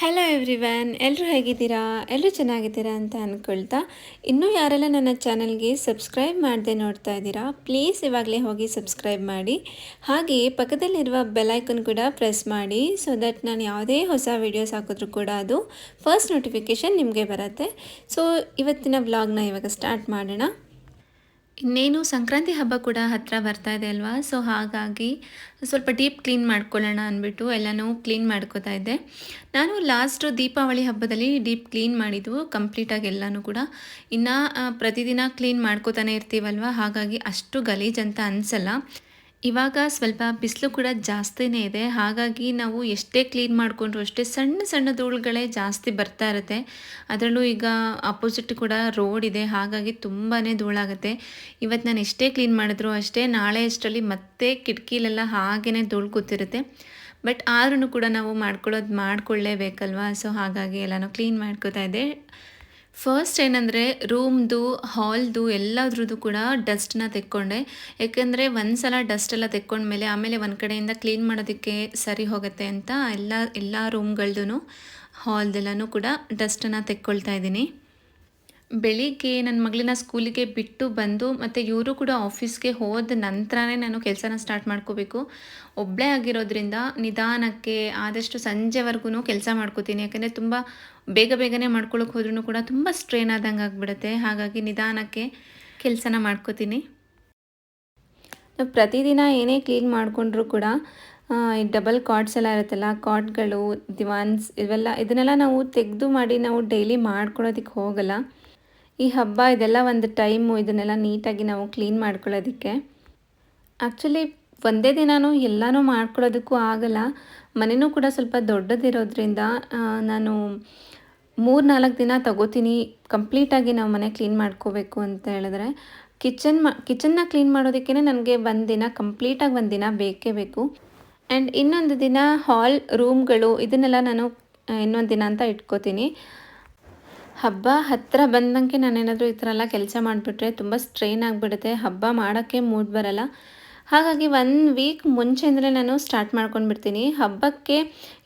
Hello everyone ಎಲ್ಲರೂ ಹೇಗಿದ್ದೀರಾ? ಎಲ್ಲರೂ ಚೆನ್ನಾಗಿದ್ದೀರಾ ಅಂತ ಅಂದ್ಕೊಳ್ತಾ ಇನ್ನೂ ಯಾರೆಲ್ಲ ನನ್ನ ಚಾನಲ್ಗೆ ಸಬ್ಸ್ಕ್ರೈಬ್ ಮಾಡದೆ ನೋಡ್ತಾ ಇದ್ದೀರಾ ಪ್ಲೀಸ್ ಇವಾಗಲೇ ಹೋಗಿ ಸಬ್ಸ್ಕ್ರೈಬ್ ಮಾಡಿ. ಹಾಗೆಯೇ ಪಕ್ಕದಲ್ಲಿರುವ ಬೆಲೈಕನ್ ಕೂಡ ಪ್ರೆಸ್ ಮಾಡಿ ಸೊ ದಟ್ ನಾನು ಯಾವುದೇ ಹೊಸ ವೀಡಿಯೋಸ್ ಹಾಕಿದ್ರೂ ಕೂಡ ಅದು ಫಸ್ಟ್ ನೋಟಿಫಿಕೇಷನ್ ನಿಮಗೆ ಬರುತ್ತೆ. ಸೊ ಇವತ್ತಿನ ವ್ಲಾಗ್ನ ಇವಾಗ ಸ್ಟಾರ್ಟ್ ಮಾಡೋಣ. ಇನ್ನೇನು ಸಂಕ್ರಾಂತಿ ಹಬ್ಬ ಕೂಡ ಹತ್ತಿರ ಬರ್ತಾ ಇದೆ ಅಲ್ವಾ? ಸೊ ಹಾಗಾಗಿ ಸ್ವಲ್ಪ ಡೀಪ್ ಕ್ಲೀನ್ ಮಾಡ್ಕೊಳ್ಳೋಣ ಅಂದ್ಬಿಟ್ಟು ಎಲ್ಲನೂ ಕ್ಲೀನ್ ಮಾಡ್ಕೋತಾ ಇದ್ದೆ. ನಾನು ಲಾಸ್ಟು ದೀಪಾವಳಿ ಹಬ್ಬದಲ್ಲಿ ಡೀಪ್ ಕ್ಲೀನ್ ಮಾಡಿದ್ವು ಕಂಪ್ಲೀಟಾಗಿ ಎಲ್ಲನೂ ಕೂಡ. ಇನ್ನೂ ಪ್ರತಿದಿನ ಕ್ಲೀನ್ ಮಾಡ್ಕೋತಾನೆ ಇರ್ತೀವಲ್ವ? ಹಾಗಾಗಿ ಅಷ್ಟು ಗಲೀಜಂತ ಅನಿಸಲ್ಲ. ಇವಾಗ ಸ್ವಲ್ಪ ಬಿಸಿಲು ಕೂಡ ಜಾಸ್ತಿನೇ ಇದೆ. ಹಾಗಾಗಿ ನಾವು ಎಷ್ಟೇ ಕ್ಲೀನ್ ಮಾಡಿಕೊಂಡ್ರು ಅಷ್ಟೇ ಸಣ್ಣ ಸಣ್ಣ ಧೂಳುಗಳೇ ಜಾಸ್ತಿ ಬರ್ತಾ ಇರುತ್ತೆ. ಅದರಲ್ಲೂ ಈಗ ಅಪೋಸಿಟ್ ಕೂಡ ರೋಡ್ ಇದೆ. ಹಾಗಾಗಿ ತುಂಬಾ ಧೂಳಾಗುತ್ತೆ. ಇವತ್ತು ನಾನು ಎಷ್ಟೇ ಕ್ಲೀನ್ ಮಾಡಿದ್ರು ಅಷ್ಟೇ ನಾಳೆ ಅಷ್ಟರಲ್ಲಿ ಮತ್ತೆ ಕಿಟಕಿಲೆಲ್ಲ ಹಾಗೇ ಧೂಳು ಕೂತಿರುತ್ತೆ. ಬಟ್ ಆದ್ರೂ ಕೂಡ ನಾವು ಮಾಡ್ಕೊಳ್ಳೋದು ಮಾಡ್ಕೊಳ್ಳೇಬೇಕಲ್ವಾ? ಸೊ ಹಾಗಾಗಿ ಎಲ್ಲನೂ ಕ್ಲೀನ್ ಮಾಡ್ಕೋತಾ ಇದ್ದೆ. ಫಸ್ಟ್ ಏನಂದರೆ ರೂಮ್ದು ಹಾಲ್ದು ಎಲ್ಲದ್ರದ್ದು ಕೂಡ ಡಸ್ಟ್ನ ತೆಕ್ಕೊಂಡೆ. ಯಾಕೆಂದರೆ ಒಂದು ಸಲ ಡಸ್ಟ್ ಎಲ್ಲ ತೆಕ್ಕೊಂಡ್ಮೇಲೆ ಆಮೇಲೆ ಒಂದು ಕಡೆಯಿಂದ ಕ್ಲೀನ್ ಮಾಡೋದಕ್ಕೆ ಸರಿ ಹೋಗುತ್ತೆ ಅಂತ ಎಲ್ಲ ಎಲ್ಲ ರೂಮ್ಗಳ್ದು ಹಾಲ್ದೆಲ್ಲನೂ ಕೂಡ ಡಸ್ಟನ್ನು ತೆಕ್ಕೊಳ್ತಾ ಇದ್ದೀನಿ. ಬೆಳಿಗ್ಗೆ ನನ್ನ ಮಗಳನ್ನ ಸ್ಕೂಲಿಗೆ ಬಿಟ್ಟು ಬಂದು ಮತ್ತು ಇವರು ಕೂಡ ಆಫೀಸ್ಗೆ ಹೋದ ನಂತರನೇ ನಾನು ಕೆಲಸನ ಸ್ಟಾರ್ಟ್ ಮಾಡ್ಕೋಬೇಕು. ಒಬ್ಬಳೇ ಆಗಿರೋದ್ರಿಂದ ನಿಧಾನಕ್ಕೆ ಆದಷ್ಟು ಸಂಜೆವರೆಗೂ ಕೆಲಸ ಮಾಡ್ಕೋತೀನಿ. ಯಾಕಂದರೆ ತುಂಬ ಬೇಗ ಬೇಗನೆ ಮಾಡ್ಕೊಳಕ್ಕೆ ಹೋದ್ರೂ ಕೂಡ ತುಂಬ ಸ್ಟ್ರೇನ್ ಆದಂಗೆ ಆಗಿಬಿಡುತ್ತೆ. ಹಾಗಾಗಿ ನಿಧಾನಕ್ಕೆ ಕೆಲಸನ ಮಾಡ್ಕೋತೀನಿ. ನಾವು ಪ್ರತಿದಿನ ಏನೇ ಕ್ಲೀನ್ ಮಾಡಿಕೊಂಡ್ರೂ ಕೂಡ ಈ ಡಬಲ್ ಕಾರ್ಡ್ಸ್ ಎಲ್ಲ ಇರುತ್ತಲ್ಲ ಕಾರ್ಡ್ಗಳು ದಿವಾನ್ಸ್ ಇವೆಲ್ಲ, ಇದನ್ನೆಲ್ಲ ನಾವು ತೆಗೆದು ಮಾಡಿ ನಾವು ಡೈಲಿ ಮಾಡ್ಕೊಳೋದಕ್ಕೆ ಹೋಗಲ್ಲ. ಈ ಹಬ್ಬ ಇದೆಲ್ಲ ಒಂದು ಟೈಮು, ಇದನ್ನೆಲ್ಲ ನೀಟಾಗಿ ನಾವು ಕ್ಲೀನ್ ಮಾಡ್ಕೊಳ್ಳೋದಕ್ಕೆ. ಆ್ಯಕ್ಚುಲಿ ಒಂದೇ ದಿನವೂ ಎಲ್ಲನೂ ಮಾಡ್ಕೊಳ್ಳೋದಕ್ಕೂ ಆಗಲ್ಲ. ಮನೆಯೂ ಕೂಡ ಸ್ವಲ್ಪ ದೊಡ್ಡದಿರೋದ್ರಿಂದ ನಾನು ಮೂರು ನಾಲ್ಕು ದಿನ ತಗೋತೀನಿ. ಕಂಪ್ಲೀಟಾಗಿ ನಾವು ಮನೆ ಕ್ಲೀನ್ ಮಾಡ್ಕೋಬೇಕು ಅಂತ ಹೇಳಿದ್ರೆ, ಕಿಚನ್ ಮಾ, ಕಿಚನ್ನ ಕ್ಲೀನ್ ಮಾಡೋದಕ್ಕೇ ನನಗೆ ಒಂದು ದಿನ, ಕಂಪ್ಲೀಟಾಗಿ ಒಂದು ದಿನ ಬೇಕೇ ಬೇಕು. ಆ್ಯಂಡ್ ಇನ್ನೊಂದು ದಿನ ಹಾಲ್, ರೂಮ್ಗಳು ಇದನ್ನೆಲ್ಲ ನಾನು ಇನ್ನೊಂದು ದಿನ ಅಂತ ಇಟ್ಕೋತೀನಿ. ಹಬ್ಬ ಹತ್ತಿರ ಬಂದಂಗೆ ನಾನೇನಾದರೂ ಈ ಥರ ಎಲ್ಲ ಕೆಲಸ ಮಾಡಿಬಿಟ್ರೆ ತುಂಬ ಸ್ಟ್ರೈನ್ ಆಗಿಬಿಡುತ್ತೆ. ಹಬ್ಬ ಮಾಡೋಕ್ಕೆ ಮೂಡ್ ಬರಲ್ಲ. ಹಾಗಾಗಿ ಒನ್ ವೀಕ್ ಮುಂಚೆಂದರೆ ನಾನು ಸ್ಟಾರ್ಟ್ ಮಾಡ್ಕೊಂಡ್ಬಿಡ್ತೀನಿ. ಹಬ್ಬಕ್ಕೆ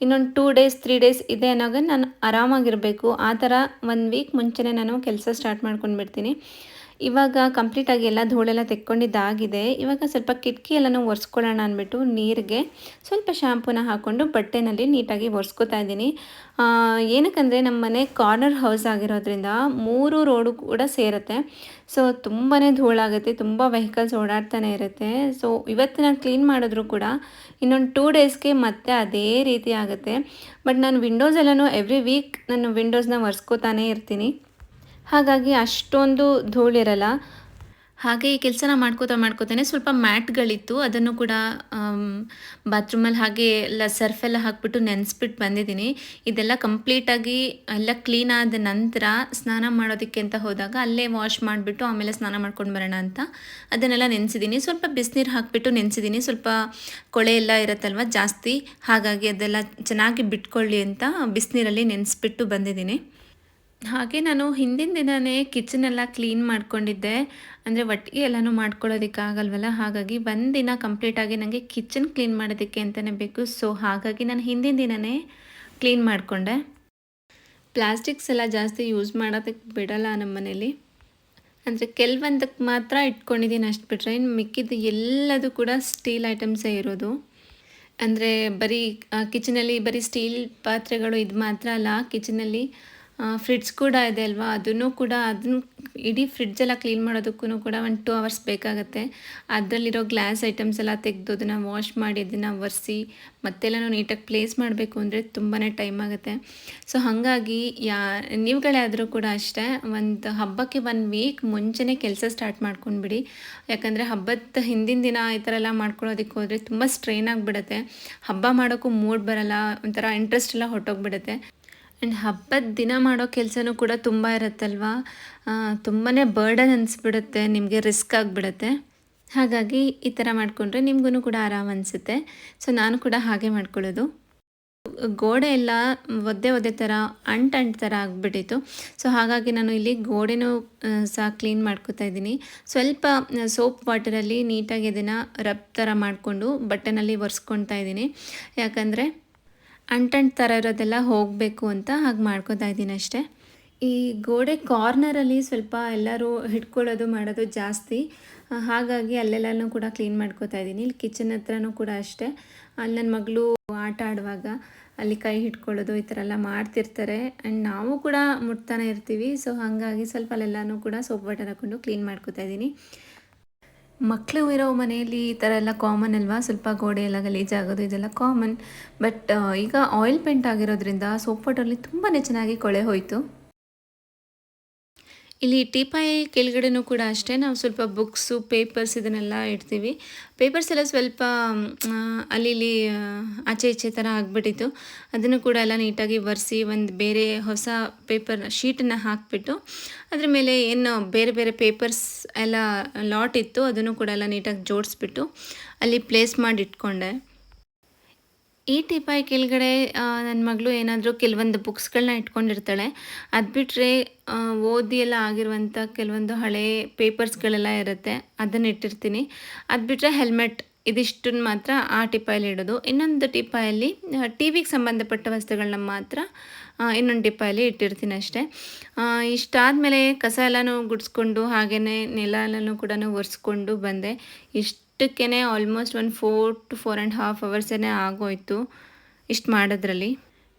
ಇನ್ನೊಂದು ಟೂ ಡೇಸ್ ತ್ರೀ ಡೇಸ್ ಇದೆ ಅನ್ನೋವಾಗ ನಾನು ಆರಾಮಾಗಿರಬೇಕು. ಆ ಥರ ಒನ್ ವೀಕ್ ಮುಂಚೆನೇ ನಾನು ಕೆಲಸ ಸ್ಟಾರ್ಟ್ ಮಾಡ್ಕೊಂಡು ಬಿಡ್ತೀನಿ ಇವಾಗ ಕಂಪ್ಲೀಟಾಗಿ ಎಲ್ಲ ಧೂಳೆಲ್ಲ ತೆಕ್ಕೊಂಡಿದ್ದಾಗಿದೆ. ಇವಾಗ ಸ್ವಲ್ಪ ಕಿಟಕಿ ಎಲ್ಲನೂ ಒರೆಸ್ಕೊಳ್ಳೋಣ ಅಂದ್ಬಿಟ್ಟು ನೀರಿಗೆ ಸ್ವಲ್ಪ ಶ್ಯಾಂಪೂನ ಹಾಕ್ಕೊಂಡು ಬಟ್ಟೆನಲ್ಲಿ ನೀಟಾಗಿ ಒರೆಸ್ಕೊತಾ ಇದ್ದೀನಿ. ಏನಕ್ಕಂದರೆ ನಮ್ಮ ಮನೆ ಕಾರ್ನರ್ ಹೌಸ್ ಆಗಿರೋದ್ರಿಂದ ಮೂರು ರೋಡು ಕೂಡ ಸೇರುತ್ತೆ. ಸೊ ತುಂಬಾ ಧೂಳಾಗುತ್ತೆ, ತುಂಬ ವೆಹಿಕಲ್ಸ್ ಓಡಾಡ್ತಾನೆ ಇರುತ್ತೆ. ಸೊ ಇವತ್ತು ನಾನು ಕ್ಲೀನ್ ಮಾಡಿದ್ರು ಕೂಡ ಇನ್ನೊಂದು ಟೂ ಡೇಸ್ಗೆ ಮತ್ತೆ ಅದೇ ರೀತಿ ಆಗುತ್ತೆ. ಬಟ್ ನಾನು ವಿಂಡೋಸ್ ಎಲ್ಲನೂ ಎವ್ರಿ ವೀಕ್ ನಾನು ವಿಂಡೋಸ್ನ ಒರೆಸ್ಕೋತಾನೇ ಇರ್ತೀನಿ. ಹಾಗಾಗಿ ಅಷ್ಟೊಂದು ಧೂಳಿರಲ್ಲ ಹಾಗೆ ಈ ಕೆಲಸನ ಮಾಡ್ಕೋತಾ ಮಾಡ್ಕೋತಾನೆ. ಸ್ವಲ್ಪ ಮ್ಯಾಟ್ಗಳಿತ್ತು. ಅದನ್ನು ಕೂಡ ಬಾತ್ರೂಮಲ್ಲಿ ಹಾಗೆ ಎಲ್ಲ ಸರ್ಫೆಲ್ಲ ಹಾಕ್ಬಿಟ್ಟು ನೆನೆಸ್ಬಿಟ್ಟು ಬಂದಿದ್ದೀನಿ. ಇದೆಲ್ಲ ಕಂಪ್ಲೀಟಾಗಿ ಎಲ್ಲ ಕ್ಲೀನ್ ಆದ ನಂತರ ಸ್ನಾನ ಮಾಡೋದಕ್ಕೆ ಅಂತ ಹೋದಾಗ ಅಲ್ಲೇ ವಾಶ್ ಮಾಡಿಬಿಟ್ಟು ಆಮೇಲೆ ಸ್ನಾನ ಮಾಡ್ಕೊಂಡು ಬರೋಣ ಅಂತ ಅದನ್ನೆಲ್ಲ ನೆನೆಸಿದ್ದೀನಿ. ಸ್ವಲ್ಪ ಬಿಸಿನೀರು ಹಾಕಿಬಿಟ್ಟು ನೆನೆಸಿದ್ದೀನಿ. ಸ್ವಲ್ಪ ಕೊಳೆ ಎಲ್ಲ ಇರುತ್ತಲ್ವ ಜಾಸ್ತಿ. ಹಾಗಾಗಿ ಅದೆಲ್ಲ ಚೆನ್ನಾಗಿ ಬಿಟ್ಕೊಳ್ಳಿ ಅಂತ ಬಿಸಿನೀರಲ್ಲಿ ನೆನೆಸ್ಬಿಟ್ಟು ಬಂದಿದ್ದೀನಿ. ಹಾಗೆ ನಾನು ಹಿಂದಿನ ದಿನವೇ ಕಿಚನೆಲ್ಲ ಕ್ಲೀನ್ ಮಾಡ್ಕೊಂಡಿದ್ದೆ. ಅಂದರೆ ಒಟ್ಟಿಗೆ ಎಲ್ಲನೂ ಮಾಡ್ಕೊಳ್ಳೋದಕ್ಕಾಗಲ್ವಲ್ಲ? ಹಾಗಾಗಿ ಒಂದಿನ ಕಂಪ್ಲೀಟಾಗಿ ನನಗೆ ಕಿಚನ್ ಕ್ಲೀನ್ ಮಾಡೋದಕ್ಕೆ ಅಂತಲೇ ಬೇಕು. ಸೊ ಹಾಗಾಗಿ ನಾನು ಹಿಂದಿನ ದಿನವೇ ಕ್ಲೀನ್ ಮಾಡಿಕೊಂಡೆ. ಪ್ಲಾಸ್ಟಿಕ್ಸ್ ಎಲ್ಲ ಜಾಸ್ತಿ ಯೂಸ್ ಮಾಡೋದಕ್ಕೆ ಬಿಡಲ್ಲ ನಮ್ಮ ಮನೇಲಿ. ಅಂದರೆ ಕೆಲವೊಂದಕ್ಕೆ ಮಾತ್ರ ಇಟ್ಕೊಂಡಿದ್ದೀನಿ ಅಷ್ಟು ಬಿಟ್ಟರೆ ಇನ್ನು ಮಿಕ್ಕಿದ್ದು ಎಲ್ಲದೂ ಕೂಡ ಸ್ಟೀಲ್ ಐಟಮ್ಸೇ ಇರೋದು. ಅಂದರೆ ಬರೀ ಕಿಚನಲ್ಲಿ ಬರೀ ಸ್ಟೀಲ್ ಪಾತ್ರೆಗಳು ಇದು ಮಾತ್ರ ಅಲ್ಲ ಕಿಚನಲ್ಲಿ ಫ್ರಿಡ್ಜ್ ಕೂಡ ಇದೆ ಅಲ್ವಾ? ಅದನ್ನು ಕೂಡ, ಅದನ್ನು ಇಡೀ ಫ್ರಿಡ್ಜೆಲ್ಲ ಕ್ಲೀನ್ ಮಾಡೋದಕ್ಕೂ ಕೂಡ ಒಂದು ಟೂ ಅವರ್ಸ್ ಬೇಕಾಗುತ್ತೆ. ಅದರಲ್ಲಿರೋ ಗ್ಲಾಸ್ ಐಟಮ್ಸ್ ಎಲ್ಲ ತೆಗೆದು ಅದನ್ನು ವಾಶ್ ಮಾಡಿ, ಅದನ್ನು ಒರೆಸಿ, ಮತ್ತೆಲ್ಲನೂ ನೀಟಾಗಿ ಪ್ಲೇಸ್ ಮಾಡಬೇಕು ಅಂದರೆ ತುಂಬಾ ಟೈಮ್ ಆಗುತ್ತೆ. ಸೊ ಹಾಗಾಗಿ ಯಾ ನೀವುಗಳೇ ಆದರೂ ಕೂಡ ಅಷ್ಟೇ, ಒಂದು ಹಬ್ಬಕ್ಕೆ ಒನ್ ವೀಕ್ ಮುಂಚೆನೇ ಕೆಲಸ ಸ್ಟಾರ್ಟ್ ಮಾಡ್ಕೊಂಡ್ಬಿಡಿ. ಯಾಕಂದರೆ ಹಬ್ಬದ ಹಿಂದಿನ ದಿನ ಈ ಥರ ಎಲ್ಲ ಮಾಡ್ಕೊಳ್ಳೋದಕ್ಕೆ ಹೋದರೆ ತುಂಬ ಸ್ಟ್ರೈನ್ ಆಗಿಬಿಡುತ್ತೆ. ಹಬ್ಬ ಮಾಡೋಕ್ಕೂ ಮೂಡ್ ಬರಲ್ಲ, ಒಂಥರ ಇಂಟ್ರೆಸ್ಟ್ ಎಲ್ಲ ಹೊಟ್ಟೋಗ್ಬಿಡುತ್ತೆ ಆ್ಯಂಡ್ ಹಬ್ಬದ ದಿನ ಮಾಡೋ ಕೆಲಸನೂ ಕೂಡ ತುಂಬ ಇರುತ್ತಲ್ವಾ? ತುಂಬಾ ಬರ್ಡನ್ ಅನಿಸ್ಬಿಡುತ್ತೆ, ನಿಮಗೆ ರಿಸ್ಕ್ ಆಗಿಬಿಡುತ್ತೆ. ಹಾಗಾಗಿ ಈ ಥರ ಮಾಡಿಕೊಂಡ್ರೆ ನಿಮಗೂ ಕೂಡ ಆರಾಮ ಅನಿಸುತ್ತೆ. ಸೊ ನಾನು ಕೂಡ ಹಾಗೆ ಮಾಡ್ಕೊಳ್ಳೋದು. ಗೋಡೆ ಎಲ್ಲ ಒದ್ದೆ ಒದ್ದೆ ಥರ ಅಂಟ್ ಅಂಟ್ ಥರ ಆಗಿಬಿಟ್ಟಿತ್ತು. ಸೊ ಹಾಗಾಗಿ ನಾನು ಇಲ್ಲಿ ಗೋಡೆನೂ ಸಹ ಕ್ಲೀನ್ ಮಾಡ್ಕೋತಾ ಇದ್ದೀನಿ. ಸ್ವಲ್ಪ ಸೋಪ್ ವಾಟರಲ್ಲಿ ನೀಟಾಗಿ ಅದನ್ನು ರಬ್ ಥರ ಮಾಡಿಕೊಂಡು ಬಟ್ಟೆನಲ್ಲಿ ಒರೆಸ್ಕೊಳ್ತಾ ಇದ್ದೀನಿ. ಯಾಕಂದರೆ ಅಂಟಂಟ್ ಥರ ಇರೋದೆಲ್ಲ ಹೋಗಬೇಕು ಅಂತ ಹಾಗೆ ಮಾಡ್ಕೋತಾ ಇದ್ದೀನಿ ಅಷ್ಟೇ. ಈ ಗೋಡೆ ಕಾರ್ನರಲ್ಲಿ ಸ್ವಲ್ಪ ಎಲ್ಲರೂ ಹಿಡ್ಕೊಳ್ಳೋದು ಮಾಡೋದು ಜಾಸ್ತಿ. ಹಾಗಾಗಿ ಅಲ್ಲೆಲ್ಲನೂ ಕೂಡ ಕ್ಲೀನ್ ಮಾಡ್ಕೋತಾ ಇದ್ದೀನಿ. ಇಲ್ಲಿ ಕಿಚನ್ ಹತ್ರನೂ ಕೂಡ ಅಷ್ಟೇ. ಅಲ್ಲಿ ನನ್ನ ಮಗಳು ಆಟ ಆಡುವಾಗ ಅಲ್ಲಿ ಕೈ ಹಿಡ್ಕೊಳ್ಳೋದು ಈ ಥರ ಎಲ್ಲ ಮಾಡ್ತಿರ್ತಾರೆ. ಆ್ಯಂಡ್ ನಾವು ಕೂಡ ಮುಟ್ತಾನೆ ಇರ್ತೀವಿ. ಸೊ ಹಾಗಾಗಿ ಸ್ವಲ್ಪ ಅಲ್ಲೆಲ್ಲನೂ ಕೂಡ ಸೋಪ್ ವಾಟರ್ ಹಾಕ್ಕೊಂಡು ಕ್ಲೀನ್ ಮಾಡ್ಕೋತಾ ಇದ್ದೀನಿ. ಮಕ್ಕಳು ಇರೋ ಮನೆಯಲ್ಲಿ ಈ ಥರ ಎಲ್ಲ ಕಾಮನ್ ಅಲ್ವಾ? ಸ್ವಲ್ಪ ಗೋಡೆ ಎಲ್ಲ ಗಲೀಜಾಗೋದು ಇದೆಲ್ಲ ಕಾಮನ್ ಬಟ್ ಈಗ ಆಯಿಲ್ ಪೇಂಟ್ ಆಗಿರೋದ್ರಿಂದ ಸೋಪ್ ತುಂಬಾ ಚೆನ್ನಾಗಿ ಕೊಳೆ ಹೋಯಿತು. ಇಲ್ಲಿ ಟೀಪಾಯಿ ಕೆಳಗಡೆನೂ ಕೂಡ ಅಷ್ಟೇ. ನಾವು ಸ್ವಲ್ಪ ಬುಕ್ಸು ಪೇಪರ್ಸ್ ಇದನ್ನೆಲ್ಲ ಇಡ್ತೀವಿ. ಪೇಪರ್ಸ್ ಎಲ್ಲ ಸ್ವಲ್ಪ ಅಲ್ಲಿ ಆಚೆ ಈಚೆ ಥರ ಆಗಿಬಿಟ್ಟಿತ್ತು. ಅದನ್ನು ಕೂಡ ಎಲ್ಲ ನೀಟಾಗಿ ಒರೆಸಿ ಒಂದು ಬೇರೆ ಹೊಸ ಪೇಪರ್ ಶೀಟನ್ನು ಹಾಕಿಬಿಟ್ಟು, ಅದ್ರ ಮೇಲೆ ಏನು ಬೇರೆ ಬೇರೆ ಪೇಪರ್ಸ್ ಎಲ್ಲ ಲಾಟ್ ಇತ್ತು. ಅದನ್ನು ಕೂಡ ಎಲ್ಲ ನೀಟಾಗಿ ಜೋಡಿಸ್ಬಿಟ್ಟು ಅಲ್ಲಿ ಪ್ಲೇಸ್ ಮಾಡಿ ಇಟ್ಕೊಂಡೆ. ಈ ಟಿಪಾಯಿ ಕೆಳಗಡೆ ನನ್ನ ಮಗಳು ಏನಾದರೂ ಕೆಲವೊಂದು ಬುಕ್ಸ್ಗಳನ್ನ ಇಟ್ಕೊಂಡಿರ್ತಾಳೆ. ಅದು ಬಿಟ್ಟರೆ ಓದಿ ಎಲ್ಲ ಆಗಿರುವಂಥ ಕೆಲವೊಂದು ಹಳೆ ಪೇಪರ್ಸ್ಗಳೆಲ್ಲ ಇರುತ್ತೆ, ಅದನ್ನು ಇಟ್ಟಿರ್ತೀನಿ. ಅದು ಬಿಟ್ಟರೆ ಹೆಲ್ಮೆಟ್ ಇದಿಷ್ಟನ್ನು ಮಾತ್ರ ಆ ಟಿಪಾಯಲ್ಲಿ ಇಡೋದು. ಇನ್ನೊಂದು ಟಿಪಾಯಲ್ಲಿ ಟಿ ವಿಗೆ ಸಂಬಂಧಪಟ್ಟ ವಸ್ತುಗಳನ್ನ ಮಾತ್ರ ಇನ್ನೊಂದು ಟಿಪಾಯಲ್ಲಿ ಇಟ್ಟಿರ್ತೀನಿ ಅಷ್ಟೇ. ಇಷ್ಟಾದಮೇಲೆ ಕಸ ಎಲ್ಲನೂ ಗುಡಿಸ್ಕೊಂಡು ಹಾಗೆಯೇ ನೆಲ ಎಲ್ಲನೂ ಕೂಡ ಒರೆಸ್ಕೊಂಡು ಬಂದೆ. ಇಷ್ಟಕ್ಕೇ ಆಲ್ಮೋಸ್ಟ್ ಒಂದು four to four and half ಅವರ್ಸೇ ಆಗೋಯ್ತು ಇಷ್ಟು ಮಾಡೋದ್ರಲ್ಲಿ.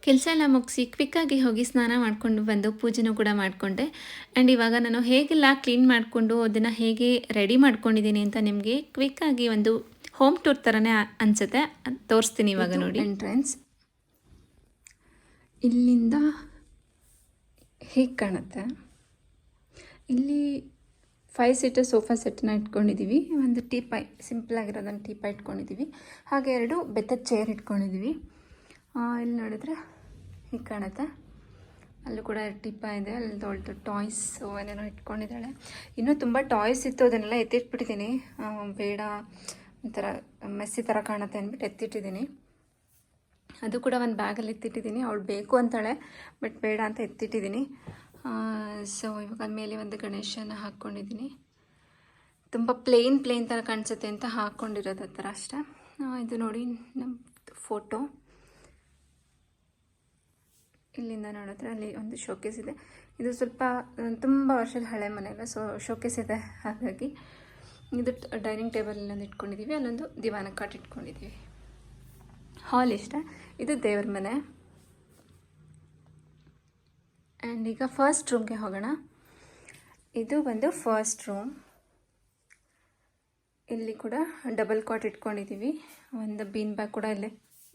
ಕೆಲಸ ಎಲ್ಲ ಮುಗಿಸಿ ಕ್ವಿಕ್ಕಾಗಿ ಹೋಗಿ ಸ್ನಾನ ಮಾಡಿಕೊಂಡು ಬಂದು ಪೂಜೆನೂ ಕೂಡ ಮಾಡಿಕೊಂಡೆ. ಆ್ಯಂಡ್ ಇವಾಗ ನಾನು ಹೇಗೆಲ್ಲ ಕ್ಲೀನ್ ಮಾಡಿಕೊಂಡು ಅದನ್ನು ಹೇಗೆ ರೆಡಿ ಮಾಡ್ಕೊಂಡಿದ್ದೀನಿ ಅಂತ ನಿಮಗೆ ಕ್ವಿಕ್ಕಾಗಿ ಒಂದು ಹೋಮ್ ಟೂರ್ ಥರನೇ ಅನಿಸುತ್ತೆ. ತೋರಿಸ್ತೀನಿ ಇವಾಗ ನೋಡಿ. ಎಂಟ್ರೆನ್ಸ್ ಇಲ್ಲಿಂದ ಹೇಗೆ ಕಾಣುತ್ತೆ? ಇಲ್ಲಿ ಫೈವ್ ಸೀಟರ್ ಸೋಫಾ ಸೆಟ್ನ ಇಟ್ಕೊಂಡಿದ್ದೀವಿ ಒಂದು ಟೀಪಾಯ್ ಸಿಂಪಲ್ ಆಗಿರೋದೊಂದು ಟೀಪಾಯ್ ಇಟ್ಕೊಂಡಿದ್ದೀವಿ ಹಾಗೆ ಎರಡು ಬೆತ್ತದ ಚೇರ್ ಇಟ್ಕೊಂಡಿದ್ದೀವಿ ಇಲ್ಲಿ ನೋಡಿದ್ರೆ ಹೀಗೆ ಕಾಣುತ್ತೆ. ಅಲ್ಲೂ ಕೂಡ ಟಿಪ್ಪ ಇದೆ. ಅಲ್ಲಿ ದೊಡ್ಡ ಟಾಯ್ಸ್ ಏನೇನೋ ಇಟ್ಕೊಂಡಿದ್ದಾಳೆ. ಇನ್ನೂ ತುಂಬ ಟಾಯ್ಸ್ ಇತ್ತು. ಅದನ್ನೆಲ್ಲ ಎತ್ತಿಟ್ಬಿಟ್ಟಿದ್ದೀನಿ. ಬೇಡ, ಒಂಥರ ಮೆಸ್ಸಿ ಥರ ಕಾಣುತ್ತೆ ಅಂದ್ಬಿಟ್ಟು ಎತ್ತಿಟ್ಟಿದ್ದೀನಿ. ಅದು ಕೂಡ ಒಂದು ಬ್ಯಾಗಲ್ಲಿ ಎತ್ತಿಟ್ಟಿದ್ದೀನಿ. ಅವಳು ಬೇಕು ಅಂತಾಳೆ ಬಟ್ ಬೇಡ ಅಂತ ಎತ್ತಿಟ್ಟಿದ್ದೀನಿ. ಸೊ ಇವಾಗ ಮೇಲೆ ಒಂದು ಗಣೇಶನ ಹಾಕ್ಕೊಂಡಿದ್ದೀನಿ ತುಂಬ ಪ್ಲೇನ್ ಪ್ಲೇನ್ ಥರ ಕಾಣಿಸುತ್ತೆ ಅಂತ ಹಾಕ್ಕೊಂಡಿರೋದು ಆ ಥರ ಅಷ್ಟೇ. ಇದು ನೋಡಿ ನಮ್ಮ ಫೋಟೋ ಇಲ್ಲಿಂದ ನೋಡಿದ್ರೆ ಅಲ್ಲಿ ಒಂದು ಶೋಕೇಸ್ ಇದೆ. ಇದು ಸ್ವಲ್ಪ ತುಂಬ ವರ್ಷದ ಹಳೆ ಮನೆಯಲ್ಲ ಸೊ ಶೋಕೇಸ್ ಇದೆ ಹಾಗಾಗಿ. ಇದು ಡೈನಿಂಗ್ ಟೇಬಲ್ ಒಂದು ಇಟ್ಕೊಂಡಿದ್ದೀವಿ ಅಲ್ಲೊಂದು ದಿವಾನ ಕಾಟ್ ಇಟ್ಕೊಂಡಿದ್ದೀವಿ ಹಾಲ್ ಇಷ್ಟ ಇದು ದೇವ್ರ ಮನೆ. ಆ್ಯಂಡ್ ಈಗ ಫಸ್ಟ್ ರೂಮ್ಗೆ ಹೋಗೋಣ. ಇದು ಬಂದು ಫಸ್ಟ್ ರೂಮ್ ಇಲ್ಲಿ ಕೂಡ ಡಬಲ್ ಕಾಟ್ ಇಟ್ಕೊಂಡಿದ್ದೀವಿ ಒಂದು ಬೀನ್ ಬ್ಯಾಗ್ ಕೂಡ ಇಲ್ಲೇ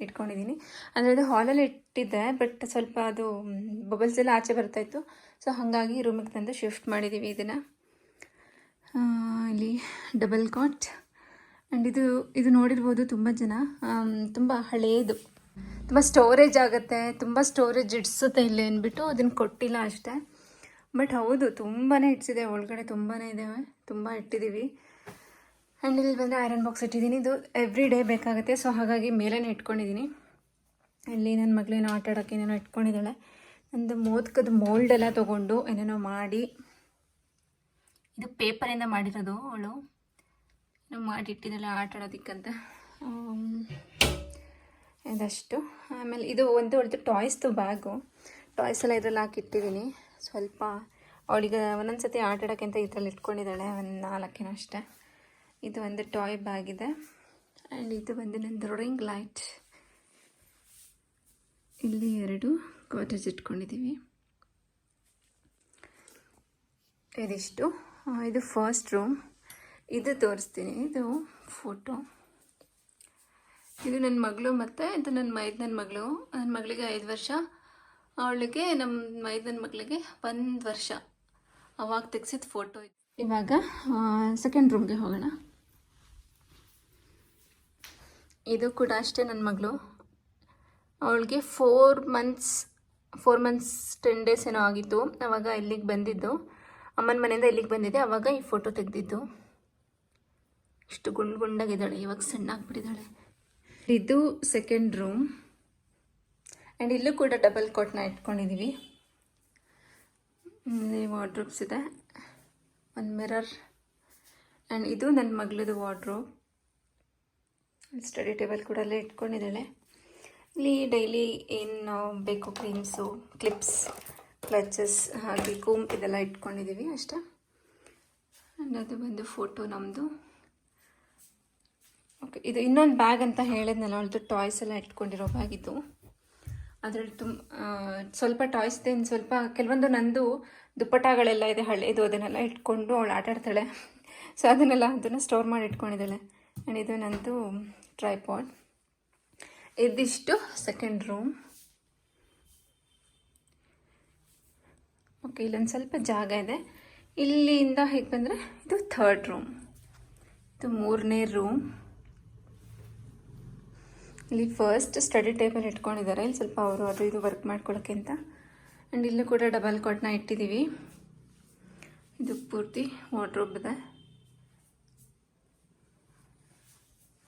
ಇಟ್ಕೊಂಡಿದ್ದೀನಿ ಅಂದರೆ ಅದು ಹಾಲಲ್ಲಿ ಇಟ್ಟಿದ್ದೆ ಬಟ್ ಸ್ವಲ್ಪ ಅದು ಬಬಲ್ಸ್ ಎಲ್ಲ ಆಚೆ ಬರ್ತಾಯಿತ್ತು ಸೊ ಹಾಗಾಗಿ ರೂಮಿಗೆ ತಂದು ಶಿಫ್ಟ್ ಮಾಡಿದ್ದೀವಿ ಇದನ್ನು. ಇಲ್ಲಿ ಡಬಲ್ ಕಾಟ್ ಆ್ಯಂಡ್ ಇದು ಇದು ನೋಡಿರ್ಬೋದು ತುಂಬ ಜನ. ತುಂಬ ಹಳೇದು. ತುಂಬ ಸ್ಟೋರೇಜ್ ಆಗುತ್ತೆ ತುಂಬ ಸ್ಟೋರೇಜ್ ಇಡ್ಸುತ್ತೆ ಇಲ್ಲಿ ಅಂದ್ಬಿಟ್ಟು ಅದನ್ನು ಕೊಟ್ಟಿಲ್ಲ ಅಷ್ಟೇ. ಬಟ್ ಹೌದು ತುಂಬಾ ಇಟ್ಸಿದೆ ಒಳಗಡೆ ತುಂಬಾ ಇದ್ದಾವೆ ತುಂಬ ಇಟ್ಟಿದ್ದೀವಿ ಆ್ಯಂಡ್ ಇಲ್ಲಿ ಬಂದರೆ ಐರನ್ ಬಾಕ್ಸ್ ಇಟ್ಟಿದ್ದೀನಿ ಇದು ಎವ್ರಿ ಡೇ ಬೇಕಾಗುತ್ತೆ ಸೊ ಹಾಗಾಗಿ ಮೇಲೇ ಇಟ್ಕೊಂಡಿದ್ದೀನಿ ಇಲ್ಲಿ ನನ್ನ ಮಗಳೇನೋ ಆಟ ಆಡೋಕ್ಕೆ ಏನೇನೋ ಇಟ್ಕೊಂಡಿದ್ದಾಳೆ. ನಂದು ಮೋದಕದ ಮೋಲ್ಡ್ ಎಲ್ಲ ತೊಗೊಂಡು ಏನೇನೋ ಮಾಡಿ ಇದು ಪೇಪರಿಂದ ಮಾಡಿರೋದು ಅವಳು. ಏನೋ ಮಾಡಿಟ್ಟಿದ್ದಾಳೆ ಆಟ ಆಡೋದಕ್ಕಂತ. ಆಮ್, ಇದಷ್ಟು. ಆಮೇಲೆ ಇದು ಒಂದು ಒಳ್ದು ಟಾಯ್ಸ್ದು ಬ್ಯಾಗು ಟಾಯ್ಸ್ ಎಲ್ಲ ಇದರಲ್ಲಿ ಹಾಕಿಟ್ಟಿದ್ದೀನಿ ಸ್ವಲ್ಪ ಅವಳಿಗೆ ಒಂದೊಂದು ಸತಿ ಆಟ ಅಂತ ಇದರಲ್ಲಿ ಇಟ್ಕೊಂಡಿದ್ದಾಳೆ. ಒಂದು ನಾಲ್ಕೇನೋ ಅಷ್ಟೇ. ಇದು ಒಂದು ಟಾಯ್ ಬ್ಯಾಗ್ ಇದೆ. ಆ್ಯಂಡ್ ಇದು ಬಂದು ನಂದು ರಿಂಗ್ ಲೈಟ್ ಇಲ್ಲಿ ಎರಡು ಕಾಟೇಜ್ ಇಟ್ಕೊಂಡಿದ್ದೀವಿ ಇದಿಷ್ಟು. ಇದು ಫಸ್ಟ್ ರೂಮ್ ಇದು ತೋರಿಸ್ತೀನಿ. ಇದು ಫೋಟೋ ಇದು ನನ್ನ ಮಗಳು ಮತ್ತು ಇದು ನನ್ನ ಮೈದನ ಮಗಳು. ನನ್ನ ಮಗಳಿಗೆ ಐದು ವರ್ಷ. ಅವಳಿಗೆ ನಮ್ಮ ಮೈದನ ಮಗಳಿಗೆ ಒಂದು ವರ್ಷ. ಅವಾಗ ತೆಗ್ಸಿದ ಫೋಟೋ ಇವಾಗ ಸೆಕೆಂಡ್ ರೂಮ್ಗೆ ಹೋಗೋಣ. ಇದು ಕೂಡ ಅಷ್ಟೇ ನನ್ನ ಮಗಳು. ಅವಳಿಗೆ four months four months ten days ಏನೋ ಆಗಿತ್ತು ಅವಾಗ ಇಲ್ಲಿಗೆ ಬಂದಿದ್ದು. ಅಮ್ಮನ ಮನೆಯಿಂದ ಇಲ್ಲಿಗೆ ಬಂದಿದ್ದೆ. ಅವಾಗ ಈ ಫೋಟೋ ತೆಗೆದಿದ್ದು. ಇಷ್ಟು ಗುಂಡು ಗುಂಡಾಗಿದ್ದಾಳೆ. ಇವಾಗ ಸಣ್ಣ ಆಗ್ಬಿಟ್ಟಿದ್ದಾಳೆ ಇದು ಸೆಕೆಂಡ್ ರೂಮ್ ಆ್ಯಂಡ್ ಇಲ್ಲೂ ಕೂಡ ಡಬಲ್ ಕೋಟ್ನ ಇಟ್ಕೊಂಡಿದ್ದೀವಿ ವಾರ್ಡ್ರೋಬ್ಸ್ ಇದೆ. ಒಂದು ಮಿರರ್ ಆ್ಯಂಡ್ ಇದು ನನ್ನ ಮಗಳದು ವಾರ್ಡ್ರೋಬ್ ಸ್ಟಡಿ ಟೇಬಲ್ ಕೂಡ ಅಲ್ಲೇ ಇಟ್ಕೊಂಡಿದ್ದಾಳೆ. ಇಲ್ಲಿ ಡೈಲಿ ಏನು ಬೇಕು ಕ್ರೀಮ್ಸು ಕ್ಲಿಪ್ಸ್ ಕ್ಲಚಸ್ ಹಾಗೆ ಕೂಮ್ ಇದೆಲ್ಲ ಇಟ್ಕೊಂಡಿದ್ದೀವಿ ಅಷ್ಟೇ. ಆ್ಯಂಡ್ ಅದು ಬಂದು ಫೋಟೋ ನಮ್ಮದು ಓಕೆ ಇದು ಇನ್ನೊಂದು ಬ್ಯಾಗ್ ಅಂತ ಹೇಳಿದ್ನಲ್ಲ ಅವಳದು ಟಾಯ್ಸ್ ಎಲ್ಲ ಇಟ್ಕೊಂಡಿರೋ ಬ್ಯಾಗ್ ಇದು. ಅದರಲ್ಲಿ ತುಂಬ ಸ್ವಲ್ಪ ಟಾಯ್ಸ್ ಇನ್ನು ಸ್ವಲ್ಪ, ಕೆಲವೊಂದು ನಂದು ದುಪ್ಪಟಾಗಳೆಲ್ಲ ಇದೆ, ಹಳೇದು ಅದನ್ನೆಲ್ಲ ಇಟ್ಕೊಂಡು ಅವಳು ಆಟಾಡ್ತಾಳೆ. ಸೊ ಅದನ್ನೆಲ್ಲ ಅದನ್ನು ಸ್ಟೋರ್ ಮಾಡಿ ಇಟ್ಕೊಂಡಿದ್ದಾಳೆ. ಆ್ಯಂಡ್ ಇದು ನಂದು ಟ್ರೈಪಾಡ್ ಇದಿಷ್ಟು ಸೆಕೆಂಡ್ ರೂಮ್ ಓಕೆ ಇಲ್ಲೊಂದು ಸ್ವಲ್ಪ ಜಾಗ ಇದೆ. ಇಲ್ಲಿಂದ ಹೇಗೆ ಬಂದರೆ, ಇದು ಥರ್ಡ್ ರೂಮ್ ಇದು ಮೂರನೇ ರೂಮ್ ಇಲ್ಲಿ ಫಸ್ಟ್ ಸ್ಟಡಿ ಟೇಬಲ್ ಇಟ್ಕೊಂಡಿದ್ದಾರೆ. ಇಲ್ಲಿ ಸ್ವಲ್ಪ ಅವರು ಅದು ಇದು ವರ್ಕ್ ಮಾಡ್ಕೊಳ್ಳೋಕ್ಕೆ ಅಂತ ಆ್ಯಂಡ್ ಇಲ್ಲೂ ಕೂಡ ಡಬಲ್ ಕಾಟ್ನ ಇಟ್ಟಿದ್ದೀವಿ. ಇದು ಪೂರ್ತಿ ವಾರ್ಡ್ರೋಬ್ ಇದೆ.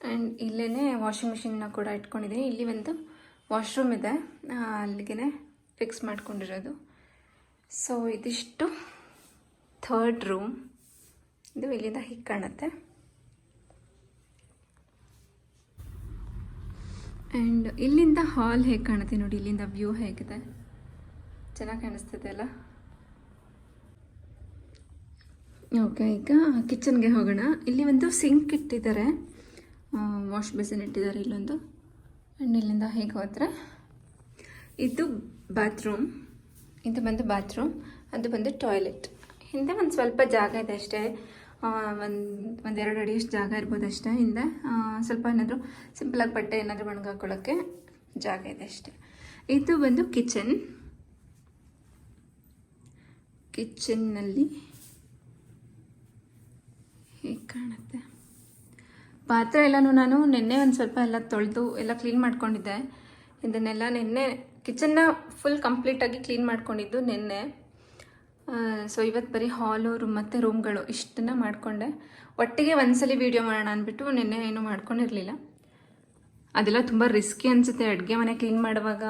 ಆ್ಯಂಡ್ ಇಲ್ಲೇ ವಾಷಿಂಗ್ ಮಿಷಿನ್ನ ಕೂಡ ಇಟ್ಕೊಂಡಿದ್ದೀನಿ ಇಲ್ಲಿ ಒಂದು ವಾಶ್ರೂಮ್ ಇದೆ. ಅಲ್ಲಿಗೆ ಫಿಕ್ಸ್ ಮಾಡ್ಕೊಂಡಿರೋದು. ಸೊ ಇದಿಷ್ಟು ಥರ್ಡ್ ರೂಮ್ ಇದು ಇಲ್ಲಿಂದ ಹೀಗೆ ಕಾಣುತ್ತೆ. ಆ್ಯಂಡ್ ಇಲ್ಲಿಂದ ಹಾಲ್ ಹೇಗೆ ಕಾಣುತ್ತೆ ನೋಡಿ, ಇಲ್ಲಿಂದ ವ್ಯೂ ಹೇಗಿದೆ? ಚೆನ್ನಾಗಿ ಕಾಣಿಸ್ತದೆ ಅಲ್ಲ? ಓಕೆ ಈಗ ಕಿಚನ್ಗೆ ಹೋಗೋಣ. ಇಲ್ಲಿ ಒಂದು ಸಿಂಕ್ ಇಟ್ಟಿದ್ದಾರೆ. ವಾಶ್ ಬೇಸಿನ್ ಇಟ್ಟಿದ್ದಾರೆ ಇಲ್ಲೊಂದು. ಆ್ಯಂಡ್ ಇಲ್ಲಿಂದ ಹೇಗೆ ಹೋದರೆ? ಇದು ಬಾತ್ರೂಮ್ ಇದು ಬಂದು ಬಾತ್ರೂಮ್ ಅದು ಬಂದು ಟಾಯ್ಲೆಟ್ ಹಿಂದೆ ಒಂದು ಸ್ವಲ್ಪ ಜಾಗ ಇದೆ ಅಷ್ಟೇ. ಒಂದು, ಒಂದೆರಡು ಅಡಿಯಷ್ಟು ಜಾಗ ಇರ್ಬೋದು ಅಷ್ಟೇ ಹಿಂದೆ. ಸ್ವಲ್ಪ ಏನಾದರೂ ಸಿಂಪಲಾಗಿ ಬಟ್ಟೆ ಏನಾದರೂ ಒಣಗಾಕೊಳ್ಳೋಕ್ಕೆ ಜಾಗ ಇದೆ ಅಷ್ಟೇ. ಇದು ಬಂದು ಕಿಚನ್ ಕಿಚನ್ನಲ್ಲಿ ಹೇಗೆ ಕಾಣುತ್ತೆ? ಪಾತ್ರೆ ಎಲ್ಲನೂ ನಾನು ನಿನ್ನೆ ಒಂದು ಸ್ವಲ್ಪ ಎಲ್ಲ ತೊಳೆದು ಎಲ್ಲ ಕ್ಲೀನ್ ಮಾಡ್ಕೊಂಡಿದ್ದೆ. ಇದನ್ನೆಲ್ಲ ನಿನ್ನೆ ಕಿಚನ್ನ ಫುಲ್ ಕಂಪ್ಲೀಟಾಗಿ ಕ್ಲೀನ್ ಮಾಡ್ಕೊಂಡಿದ್ದು ನಿನ್ನೆ. ಸೊ ಇವತ್ತು ಬರೀ ಹಾಲು ರೂಮ್ ಮತ್ತು ರೂಮ್ಗಳು ಇಷ್ಟನ್ನು ಮಾಡಿಕೊಂಡೆ. ಒಟ್ಟಿಗೆ ಒಂದ್ಸಲಿ ವೀಡಿಯೋ ಮಾಡೋಣ ಅಂದ್ಬಿಟ್ಟು ನಿನ್ನೆ ಏನೂ ಮಾಡ್ಕೊಂಡಿರಲಿಲ್ಲ. ಅದೆಲ್ಲ ತುಂಬ ರಿಸ್ಕಿ ಅನಿಸುತ್ತೆ. ಅಡುಗೆ ಮನೆ ಕ್ಲೀನ್ ಮಾಡುವಾಗ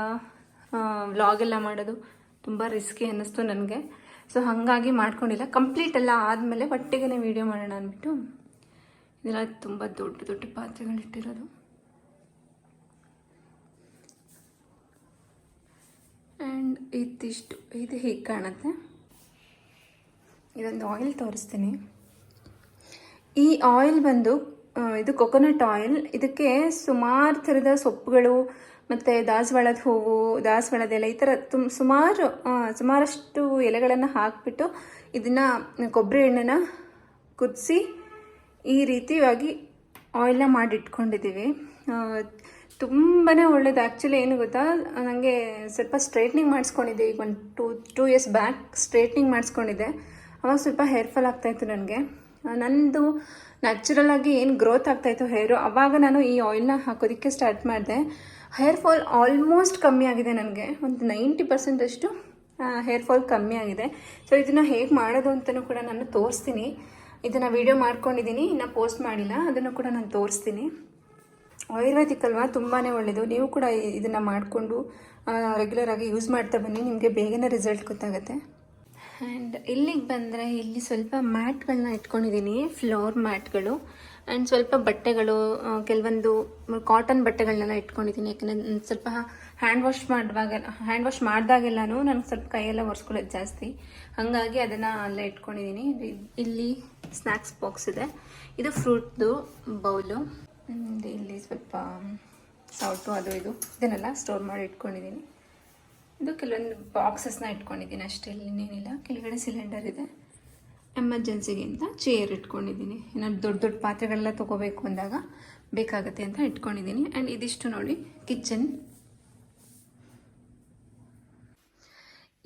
ವ್ಲಾಗ್ ಎಲ್ಲ ಮಾಡೋದು ತುಂಬ ರಿಸ್ಕಿ ಅನ್ನಿಸ್ತು ನನಗೆ. ಸೊ ಹಾಗಾಗಿ ಮಾಡ್ಕೊಂಡಿಲ್ಲ. ಕಂಪ್ಲೀಟ್ ಎಲ್ಲ ಆದಮೇಲೆ ಒಟ್ಟಿಗೆ ವೀಡಿಯೋ ಮಾಡೋಣ ಅಂದ್ಬಿಟ್ಟು ಇದೆಲ್ಲ ತುಂಬ ದೊಡ್ಡ ದೊಡ್ಡ ಪಾತ್ರೆಗಳಿಟ್ಟಿರೋದು ಆ್ಯಂಡ್ ಇದಿಷ್ಟು. ಇದು ಹೀಗೆ ಕಾಣುತ್ತೆ? ಇದೊಂದು ಆಯಿಲ್ ತೋರಿಸ್ತೀನಿ. ಈ ಆಯಿಲ್ ಬಂದು ಇದು ಕೊಕೊನಟ್ ಆಯಿಲ್ ಇದಕ್ಕೆ ಸುಮಾರು ಥರದ ಸೊಪ್ಪುಗಳು, ಮತ್ತು ದಾಸವಾಳದ ಹೂವು, ದಾಸವಾಳದ ಎಲೆ, ಈ ಥರ ತುಂಬ ಸುಮಾರು ಸುಮಾರಷ್ಟು ಎಲೆಗಳನ್ನು ಹಾಕಿಬಿಟ್ಟು ಇದನ್ನು ಕೊಬ್ಬರಿ ಎಣ್ಣೆನ ಕುದಿಸಿ ಈ ರೀತಿಯಾಗಿ ಆಯಿಲ್ನ ಮಾಡಿಟ್ಕೊಂಡಿದ್ದೀವಿ. ತುಂಬಾ ಒಳ್ಳೇದು. ಆ್ಯಕ್ಚುಲಿ ಏನು ಗೊತ್ತಾ? ನನಗೆ ಸ್ವಲ್ಪ ಸ್ಟ್ರೈಟ್ನಿಂಗ್ ಮಾಡಿಸ್ಕೊಂಡಿದ್ದೆ. ಈಗ ಒಂದು two two years back straightening ಮಾಡಿಸ್ಕೊಂಡಿದ್ದೆ. ಅವಾಗ ಸ್ವಲ್ಪ ಹೇರ್ ಫಾಲ್ ಆಗ್ತಾಯಿತ್ತು ನನಗೆ. ನಂದು ನ್ಯಾಚುರಲ್ ಆಗಿ ಏನು ಗ್ರೋತ್ ಆಗ್ತಾಯಿತ್ತು ಹೇರು ಅವಾಗ ನಾನು ಈ ಆಯಿಲ್ನ ಹಾಕೋದಕ್ಕೆ ಸ್ಟಾರ್ಟ್ ಮಾಡಿದೆ. ಹೇರ್ ಫಾಲ್ ಆಲ್ಮೋಸ್ಟ್ ಕಮ್ಮಿ ಆಗಿದೆ ನನಗೆ. ಒಂದು ನೈಂಟಿ ಪರ್ಸೆಂಟಷ್ಟು ಹೇರ್ ಫಾಲ್ ಕಮ್ಮಿ ಆಗಿದೆ. ಸೊ ಇದನ್ನು ಹೇಗೆ ಮಾಡೋದು ಅಂತಲೂ ಕೂಡ ನಾನು ತೋರಿಸ್ತೀನಿ. ಇದನ್ನು ವಿಡಿಯೋ ಮಾಡ್ಕೊಂಡಿದ್ದೀನಿ ಇನ್ನು ಪೋಸ್ಟ್ ಮಾಡಿಲ್ಲ, ಅದನ್ನು ಕೂಡ ನಾನು ತೋರಿಸ್ತೀನಿ. ಆಯುರ್ವೇದಿಕ್ ಅಲ್ವಾ ತುಂಬಾ ಒಳ್ಳೆಯದು ನೀವು ಕೂಡ ಇದನ್ನು ಮಾಡಿಕೊಂಡು ರೆಗ್ಯುಲರಾಗಿ ಯೂಸ್ ಮಾಡ್ತಾ ಬನ್ನಿ. ನಿಮಗೆ ಬೇಗನೆ ರಿಸಲ್ಟ್ ಗೊತ್ತಾಗುತ್ತೆ. ಆ್ಯಂಡ್ ಇಲ್ಲಿಗೆ ಬಂದರೆ ಇಲ್ಲಿ ಸ್ವಲ್ಪ ಮ್ಯಾಟ್ಗಳನ್ನ ಇಟ್ಕೊಂಡಿದ್ದೀನಿ ಫ್ಲೋರ್ ಮ್ಯಾಟ್ಗಳು. ಆ್ಯಂಡ್ ಸ್ವಲ್ಪ ಬಟ್ಟೆಗಳು ಕೆಲವೊಂದು ಕಾಟನ್ ಬಟ್ಟೆಗಳನ್ನೆಲ್ಲ ಇಟ್ಕೊಂಡಿದ್ದೀನಿ ಯಾಕಂದರೆ ಸ್ವಲ್ಪ ಹ್ಯಾಂಡ್ ವಾಶ್ ಮಾಡುವಾಗ ಹ್ಯಾಂಡ್ ವಾಶ್ ಮಾಡಿದಾಗೆಲ್ಲನೂ ನನಗೆ ಸ್ವಲ್ಪ ಕೈಯೆಲ್ಲ ಒರೆಸ್ಕೊಳ್ಳೋದು ಜಾಸ್ತಿ. ಹಾಗಾಗಿ ಅದನ್ನು ಅಲ್ಲೇ ಇಟ್ಕೊಂಡಿದ್ದೀನಿ ಇಲ್ಲಿ ಸ್ನ್ಯಾಕ್ಸ್ ಬಾಕ್ಸ್ ಇದೆ. ಇದು ಫ್ರೂಟ್ದು ಬೌಲು. ಇಲ್ಲಿ ಸ್ವಲ್ಪ ಸೌಟು ಅದು ಇದು ಇದನ್ನೆಲ್ಲ ಸ್ಟೋರ್ ಮಾಡಿ ಇಟ್ಕೊಂಡಿದ್ದೀನಿ ಇದು ಕೆಲವೊಂದು ಬಾಕ್ಸಸ್ನ ಇಟ್ಕೊಂಡಿದ್ದೀನಿ ಅಷ್ಟೇ ಇನ್ನೇನಿಲ್ಲ ಕೆಳಗಡೆ ಸಿಲಿಂಡರ್ ಇದೆ. ಎಮರ್ಜೆನ್ಸಿಗೆ ಅಂತ ಚೇರ್ ಇಟ್ಕೊಂಡಿದ್ದೀನಿ. ಏನಾದ್ರು ದೊಡ್ಡ ದೊಡ್ಡ ಪಾತ್ರೆಗಳೆಲ್ಲ ತೊಗೋಬೇಕು ಅಂದಾಗ ಬೇಕಾಗುತ್ತೆ ಅಂತ ಇಟ್ಕೊಂಡಿದ್ದೀನಿ. ಆ್ಯಂಡ್ ಇದಿಷ್ಟು ನೋಡಿ ಕಿಚನ್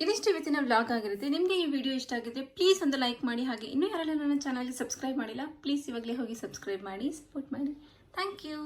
ಇದಿಷ್ಟು ಇವತ್ತಿನ ವ್ಲಾಗ್ ಆಗಿರುತ್ತೆ. ನಿಮಗೆ ಈ ವಿಡಿಯೋ ಇಷ್ಟ ಆಗಿದ್ರೆ ಪ್ಲೀಸ್ ಒಂದು ಲೈಕ್ ಮಾಡಿ. ಹಾಗೆ ಇನ್ನೂ ಯಾರೆಲ್ಲ ನನ್ನ ಚಾನಲ್ಗೆ ಸಬ್ಸ್ಕ್ರೈಬ್ ಮಾಡಿಲ್ಲ ಪ್ಲೀಸ್ ಇವಾಗಲೇ ಹೋಗಿ ಸಬ್ಸ್ಕ್ರೈಬ್ ಮಾಡಿ ಸಪೋರ್ಟ್ ಮಾಡಿ. Thank you